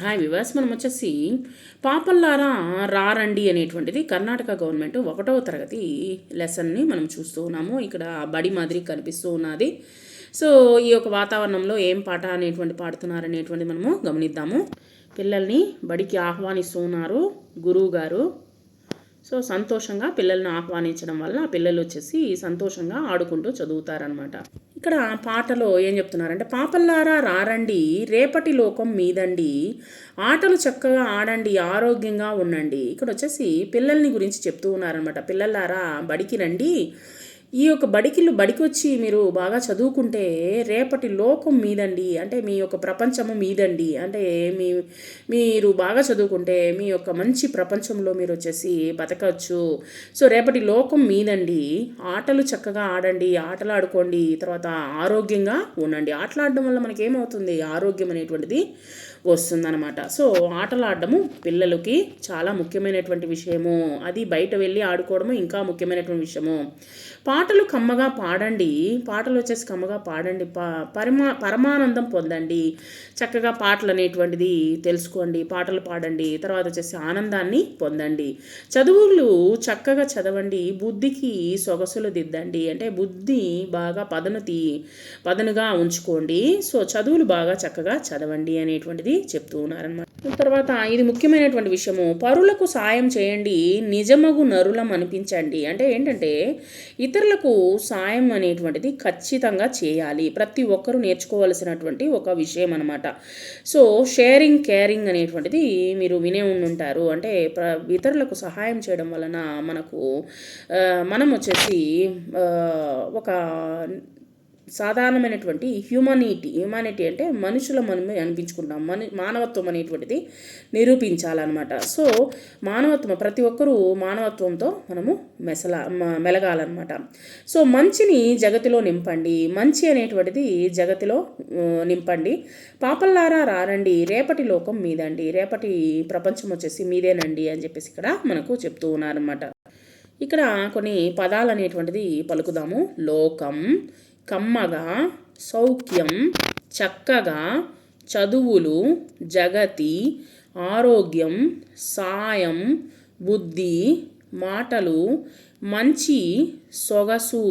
Hi viewers మనం వచ్చేసి పాపల్లారా రారండి అనేటువంటిది కర్ణాటక గవర్నమెంట్ ఒకటవ తరగతి లెసన్ని మనం చూస్తూ ఉన్నాము. ఇక్కడ బడి మాదిరి కనిపిస్తూ ఉన్నది. సో ఈ యొక్క వాతావరణంలో ఏం పాట అనేటువంటి పాడుతున్నారు అనేటువంటిది మనము గమనిద్దాము. పిల్లల్ని బడికి ఆహ్వానిస్తూ ఉన్నారు గురువు గారు. సో సంతోషంగా పిల్లల్ని ఆహ్వానించడం వల్ల ఆ పిల్లలు వచ్చేసి సంతోషంగా ఆడుకుంటూ చదువుతారనమాట ఇక్కడ పాటలో ఏం చెప్తున్నారంటే పాపల్లారా రారండి రేపటి లోకం మీదండి. ఆటలు చక్కగా ఆడండి ఆరోగ్యంగా ఉండండి. ఇక్కడ వచ్చేసి పిల్లల్ని గురించి చెప్తూ ఉన్నారనమాట పిల్లలారా బడికి రండి. ఈ యొక్క బడికిళ్ళు బడికి వచ్చి మీరు బాగా చదువుకుంటే రేపటి లోకం మీదండి. అంటే మీ యొక్క ప్రపంచము మీదండి. అంటే మీ మీరు బాగా చదువుకుంటే మీ యొక్క మంచి ప్రపంచంలో మీరు వచ్చేసి బతకచ్చు. సో రేపటి లోకం మీదండి. ఆటలు చక్కగా ఆడండి. ఆటలు ఆడుకోండి. తర్వాత ఆరోగ్యంగా ఉండండి. ఆటలు ఆడడం వల్ల మనకి ఏమవుతుంది ఆరోగ్యం అనేటువంటిది వస్తుందన్నమాట. సో ఆటలు ఆడడము పిల్లలకి చాలా ముఖ్యమైనటువంటి విషయము. అది బయట వెళ్ళి ఆడుకోవడము ఇంకా ముఖ్యమైనటువంటి విషయము. పాటలు కమ్మగా పాడండి పాటలు వచ్చేసి కమ్మగా పాడండి ప పరిమా పరమానందం పొందండి చక్కగా పాటలు అనేటువంటిది తెలుసుకోండి పాటలు పాడండి తర్వాత వచ్చేసి ఆనందాన్ని పొందండి. చదువులు చక్కగా చదవండి బుద్ధికి సొగసులు దిద్దండి అంటే బుద్ధి బాగా పదను తీ పదనుగా ఉంచుకోండి సో చదువులు బాగా చక్కగా చదవండి అనేటువంటిది చెప్తూ ఉన్నారనమాట తర్వాత ఇది ముఖ్యమైనటువంటి విషయము పరులకు సాయం చేయండి నిజమగు నరులం అనిపించండి అంటే ఏంటంటే ఇతరులకు సాయం అనేటువంటిది ఖచ్చితంగా చేయాలి. ప్రతి ఒక్కరూ నేర్చుకోవాల్సినటువంటి ఒక విషయం అనమాట సో షేరింగ్ కేరింగ్ అనేటువంటిది మీరు వినే ఉండుంటారు. అంటే ప్ర ఇతరులకు సహాయం చేయడం వలన మనకు మనం వచ్చేసి ఒక సాధారణమైనటువంటి హ్యూమనిటీ హ్యూమానిటీ అంటే మనుషుల మనం అనిపించుకుంటాం మన మానవత్వం అనేటువంటిది నిరూపించాలన్నమాట. సో మానవత్వం ప్రతి ఒక్కరూ మానవత్వంతో మనము మెసల మెలగాలన్నమాట. సో మంచిని జగతిలో నింపండి మంచి అనేటువంటిది జగతిలో నింపండి. పాపల్లారా రారండి రేపటి లోకం మీదండి రేపటి ప్రపంచం వచ్చేసి మీదేనండి అని చెప్పేసి ఇక్కడ మనకు చెప్తూ ఉన్నారన్నమాట. ఇక్కడ కొన్ని పదాలు అనేటువంటిది పలుకుదాము. లోకం కమ్మగా సౌఖ్యం చక్కగా చదువులు జగతి ఆరోగ్యం సాయం బుద్ధి మాటలు మంచి సొగసు.